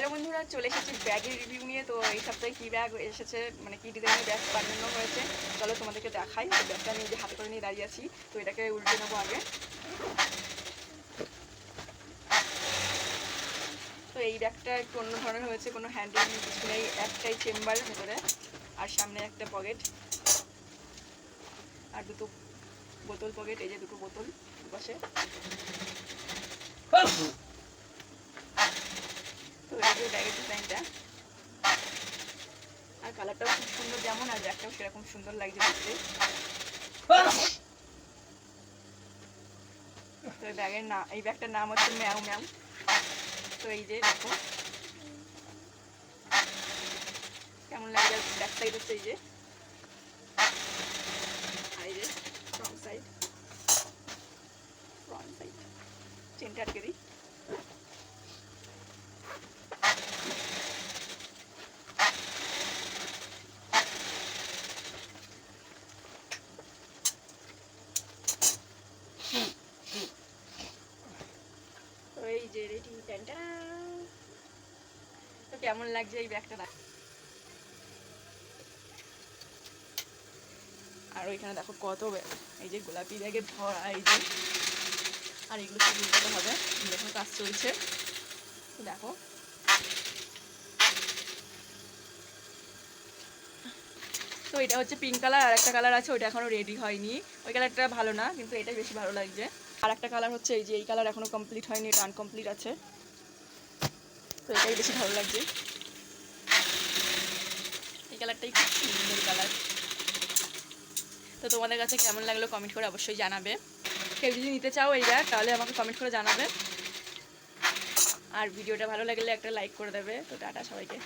Hello বন্ধুরা, চলে এসেছি ব্যাগের রিভিউ নিয়ে। তো এই সপ্তাহে কী ব্যাগ এসেছে? মানে কী ডিজাইনের ব্যাগ বানানো হয়েছে? চলো তোমাদেরকে দেখাই। ব্যাগটা আমি যে হাতে করে নিয়ে দাঁড়িয়ে আছি। তো এটাকে উল্টে নেব আগে। তো এই ব্যাগটা একটু অন্য ধরনের হয়েছে, কোনো হ্যান্ডেল কিছু নেই। একটাই চেম্বার ভেতরে, আর সামনে একটা পকেট আর দুটো বোতল পকেট এই যে দুটো বোতল দুপাশে তো এই যে ব্যাগের ডিজাইনটা আর কালারটাও খুব সুন্দর যেমন আর ব্যাগটাও সেরকম সুন্দর লাগছে দেখতে। তো এই ব্যাগের নাম এই ব্যাগটার নাম হচ্ছে ম্যাও ম্যাও তো এই যে দেখো। কেমন লাগে ব্যাক সাইড হচ্ছে এই যে। আর এই যে ফ্রন্ট সাইড ফ্রন্ট সাইড চেনটা আটকে দিই। এই যে রেডি প্যান্টটা তো কেমন লাগছে এই ব্যাগটা? আর ওইখানে দেখো কত ব্যাগ। এই যে গোলাপি ব্যাগে ভরা, এই যে। আর এগুলো সব হবে? যখন কাজ চলছে। দেখো। তো এটা হচ্ছে পিঙ্ক কালার আর একটা কালার আছে, ওইটা এখনও রেডি হয়নি। ওই কালারটা ভালো না, কিন্তু এটাই বেশি ভালো লাগছে। আর একটা কালার হচ্ছে এই যে, এই কালার এখনও কমপ্লিট হয়নি, এটা আনকমপ্লিট আছে। তো এটাই বেশি ভালো লাগছে। এই কালারটাই খুব সুন্দর কালার তো তোমাদের কাছে কেমন লাগল কমেন্ট করে অবশ্যই জানাবে। কেউ যদি নিতে চাও এই ব্যাগ তাহলে আমাকে কমেন্ট করে জানাবে। আর ভিডিওটা ভালো লাগলে একটা লাইক করে দেবে। তো টাটা সবাইকে।